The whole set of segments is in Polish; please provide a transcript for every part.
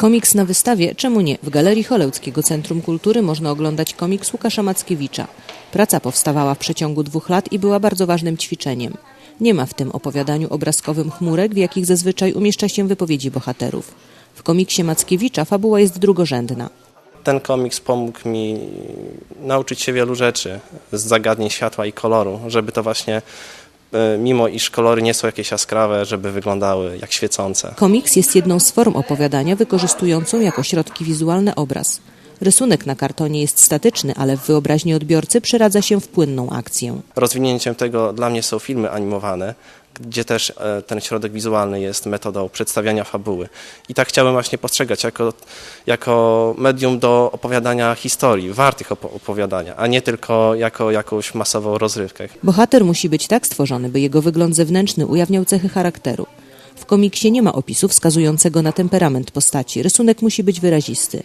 Komiks na wystawie, czemu nie? W Galerii Cholełckiego Centrum Kultury można oglądać komiks Łukasza Mackiewicza. Praca powstawała w przeciągu dwóch lat i była bardzo ważnym ćwiczeniem. Nie ma w tym opowiadaniu obrazkowym chmurek, w jakich zazwyczaj umieszcza się wypowiedzi bohaterów. W komiksie Mackiewicza fabuła jest drugorzędna. Ten komiks pomógł mi nauczyć się wielu rzeczy z zagadnień światła i koloru, żeby to właśnie, mimo iż kolory nie są jakieś jaskrawe, żeby wyglądały jak świecące. Komiks jest jedną z form opowiadania wykorzystującą jako środki wizualne obraz. Rysunek na kartonie jest statyczny, ale w wyobraźni odbiorcy przeradza się w płynną akcję. Rozwinięciem tego dla mnie są filmy animowane, gdzie też e, ten środek wizualny jest metodą przedstawiania fabuły. I tak chciałem właśnie postrzegać jako, jako medium do opowiadania historii, wartych opo- opowiadania, a nie tylko jako jakąś masową rozrywkę. Bohater musi być tak stworzony, by jego wygląd zewnętrzny ujawniał cechy charakteru. W komiksie nie ma opisu wskazującego na temperament postaci. Rysunek musi być wyrazisty.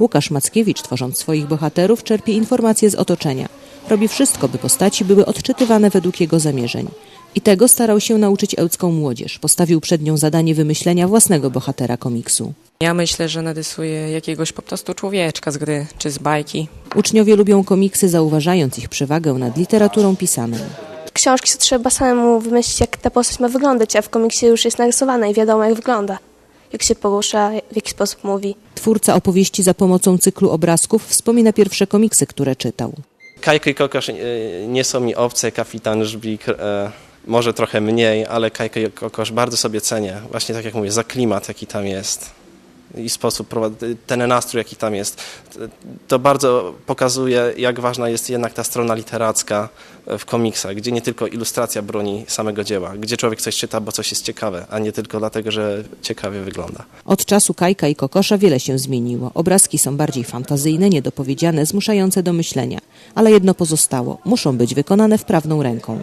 Łukasz Mackiewicz, tworząc swoich bohaterów, czerpie informacje z otoczenia. Robi wszystko, by postaci były odczytywane według jego zamierzeń. I tego starał się nauczyć ełcką młodzież. Postawił przed nią zadanie wymyślenia własnego bohatera komiksu. Ja myślę, że narysuję jakiegoś po prostu człowieczka z gry czy z bajki. Uczniowie lubią komiksy, zauważając ich przewagę nad literaturą pisaną. książki to trzeba samemu wymyślić, jak ta postać ma wyglądać, a w komiksie już jest narysowana i wiadomo, jak wygląda. Jak się porusza, w jaki sposób mówi. Twórca opowieści za pomocą cyklu obrazków wspomina pierwsze komiksy, które czytał. Kajko i Kokosz e, nie są mi obce, Kapitan Żbik e, może trochę mniej, ale Kajko i Kokosz bardzo sobie cenię. Właśnie tak jak mówię, za klimat, jaki tam jest i sposób, ten nastrój, jaki tam jest. To bardzo pokazuje, jak ważna jest jednak ta strona literacka w komiksach, gdzie nie tylko ilustracja broni samego dzieła, gdzie człowiek coś czyta, bo coś jest ciekawe, a nie tylko dlatego, że ciekawie wygląda. Od czasu Kajka i Kokosza wiele się zmieniło. Obrazki są bardziej fantazyjne, niedopowiedziane, zmuszające do myślenia. Ale jedno pozostało. Muszą być wykonane wprawną ręką.